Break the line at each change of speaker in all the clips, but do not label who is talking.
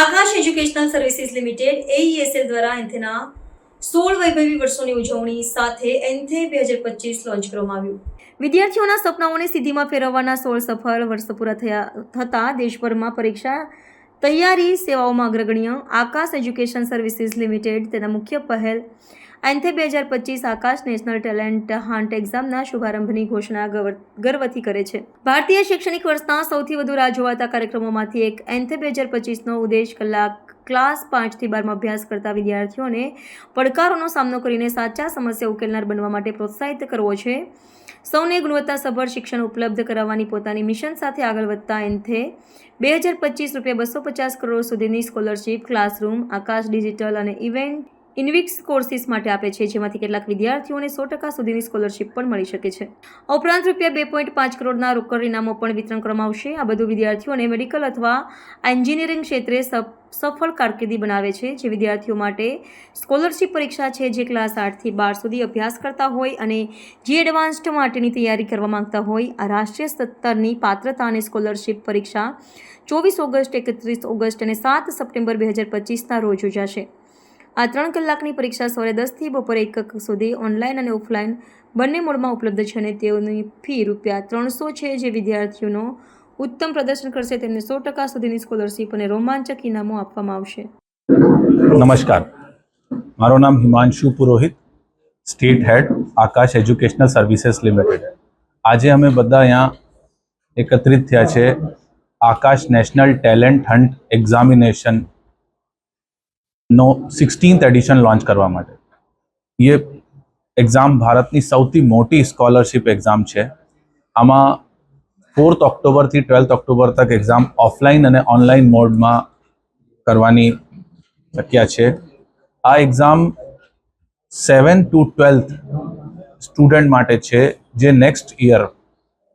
Aakash educational services limited AESL દ્વારા એન્થેના સોળ વૈભવી વર્ષોની ઉજવણી સાથે એન્થે બે હજાર પચીસ લોન્ચ કરવામાં આવ્યું. વિદ્યાર્થીઓના સપનાઓને સિદ્ધિમાં ફેરવવાના સોળ સફળ વર્ષ પૂરા થયા, થતાં દેશભરમાં પરીક્ષા તૈયારી સેવાઓમાં અગ્રગણ્ય આકાશ એજ્યુકેશન સર્વિસીસ લિમિટેડ તેના મુખ્ય પહેલ એન્થે બે હજાર પચીસ આકાશ નેશનલ ટેલેન્ટ હાન્ટ એક્ઝામના શુભારંભની ઘોષણા ગર્વથી કરે છે. ભારતીય શૈક્ષણિક વર્ષના સૌથી વધુ રાહ જોવાતા કાર્યક્રમોમાંથી એક એન્થે બે હજાર પચીસનો ઉદ્દેશ કલાક, ક્લાસ પાંચથી બારમાં અભ્યાસ કરતા વિદ્યાર્થીઓને પડકારોનો સામનો કરીને સાચા સમસ્યા ઉકેલનાર બનવા માટે પ્રોત્સાહિત કરવો છે. સૌને ગુણવત્તાસભર શિક્ષણ ઉપલબ્ધ કરાવવાની પોતાની મિશન સાથે આગળ વધતા એન્થે બે હજાર પચીસ રૂપિયા બસો પચાસ કરોડ સુધીની સ્કોલરશીપ, ક્લાસરૂમ, આકાશ ડિજિટલ અને ઇવેન્ટ ઇન્વિક્સ કોર્સિસ માટે આપે છે, જેમાંથી કેટલાક વિદ્યાર્થીઓને સો ટકા સુધીની સ્કોલરશીપ પણ મળી શકે છે. ઉપરાંત રૂપિયા બે પોઈન્ટ પાંચ કરોડના રોકડ ઇનામો પણ વિતરણ કરવામાં આવશે. આ બધું વિદ્યાર્થીઓને મેડિકલ અથવા એન્જિનિયરિંગ ક્ષેત્રે સફ- સફળ કારકિર્દી બનાવે છે, જે વિદ્યાર્થીઓ માટે સ્કોલરશીપ પરીક્ષા છે, જે ક્લાસ આઠથી બાર સુધી અભ્યાસ કરતા હોય અને જે એડવાન્સ્ડ માટેની તૈયારી કરવા માંગતા હોય, આ રાષ્ટ્રીય સ્તરની પાત્રતા અને સ્કોલરશીપ પરીક્ષા ચોવીસ ઓગસ્ટ, એકત્રીસ ઓગસ્ટ અને સાત સપ્ટેમ્બર બે હજાર પચીસના રોજ યોજાશે. આ ત્રણ કલાકની પરીક્ષા સવારે દસથી બપોરે એક સુધી ઓનલાઈન અને ઓફલાઈન બંને મોડમાં ઉપલબ્ધ છે અને તેઓની ફી રૂપિયા ત્રણસો છે જે વિદ્યાર્થીઓનો ઉત્તમ પ્રદર્શન કરશે. તેમને સો ટકા સુધીની સ્કોલરશીપ અને રોમાંચક ઇનામો આપવામાં આવશે.
નમસ્કાર. મારું નામ Himanshu Purohit state head, Aakash educational services limited. આજે અમે બધા અહીંયા એકત્રિત થયા છે Aakash national talent hunt examination નો સિક્સટીન્થ એડિશન લોન્ચ કરવા માટે. એ એક્ઝામ ભારતની સૌથી મોટી સ્કોલરશિપ એક્ઝામ છે. આમાં ફોર્થ ઓક્ટોબરથી ટ્વેલ્થ ઓક્ટોબર તક એક્ઝામ ઓફલાઈન અને ઓનલાઈન મોડમાં કરવાની શક્યા છે. આ exam seven to twelfth student માટે છે, જે નેક્સ્ટ યર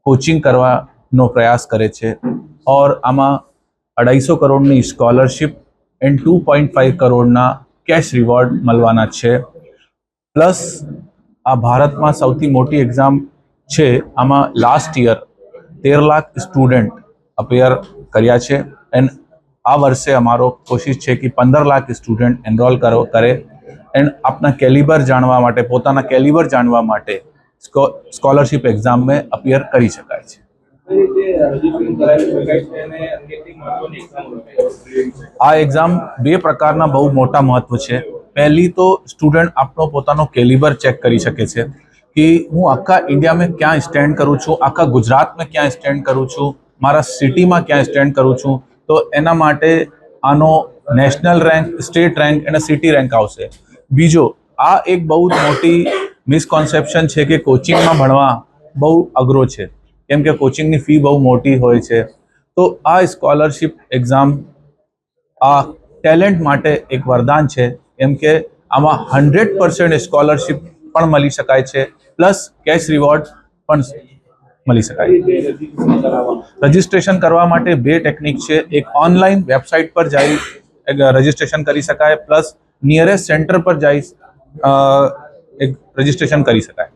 કોચિંગ કરવાનો પ્રયાસ કરે છે. ઓર આમાં અઢાઈસો કરોડની scholarship and two point five કરોડના કેશ રિવોર્ડ મળવાના છે. પ્લસ આ ભારતમાં સૌથી મોટી એક્ઝામ છે, આમાં લાસ્ટ યર તેર લાખ સ્ટુડન્ટ અપેયર કર્યા છે. એન્ડ આ વર્ષે અમારો કોશિશ છે કે પંદર લાખ સ્ટુડન્ટ એનરોલ કરો, કરે. એન્ડ આપના કેલિબર જાણવા માટે, પોતાના કેલિબર જાણવા માટે સ્કોલરશિપ એક્ઝામમાં અપિયર કરી શકાય છે. આ એક્ઝામ બે પ્રકારના બહુ મોટા મહત્વ છે. પહેલી તો સ્ટુડન્ટ આપણો પોતાનો કેલિબર ચેક કરી શકે છે કે હું આખા ઇન્ડિયામાં ક્યાં સ્ટેન્ડ કરું છું? આખા ગુજરાતમાં ક્યાં સ્ટેન્ડ કરું છું? મારા સિટીમાં ક્યાં સ્ટેન્ડ કરું છું? તો એના માટે આનો નેશનલ રેન્ક સ્ટેટ રેન્ક અને સિટી રેન્ક આવશે. બીજો, આ એક બહુ મોટી મિસકોન્સેપ્શન છે કે કોચિંગમાં ભણવા બહુ અઘરો છે. કેમ કે કોચિંગની ફી બહુ મોટી હોય છે. તો આ સ્કોલરશિપ એક્ઝામ આ ટેલેન્ટ માટે એક વરદાન છે. એમ કે આમાં હંડ્રેડ પર્સન્ટ સ્કોલરશિપ પણ મળી શકાય છે. પ્લસ કેશ રિવોર્ડ પણ મળી શકાય રજિસ્ટ્રેશન કરવા માટે બે ટેકનિક છે. એક ઓનલાઈન વેબસાઇટ પર જઈ રજિસ્ટ્રેશન કરી શકાય. પ્લસ નિયરેસ્ટ સેન્ટર પર જઈ એક રજિસ્ટ્રેશન કરી શકાય.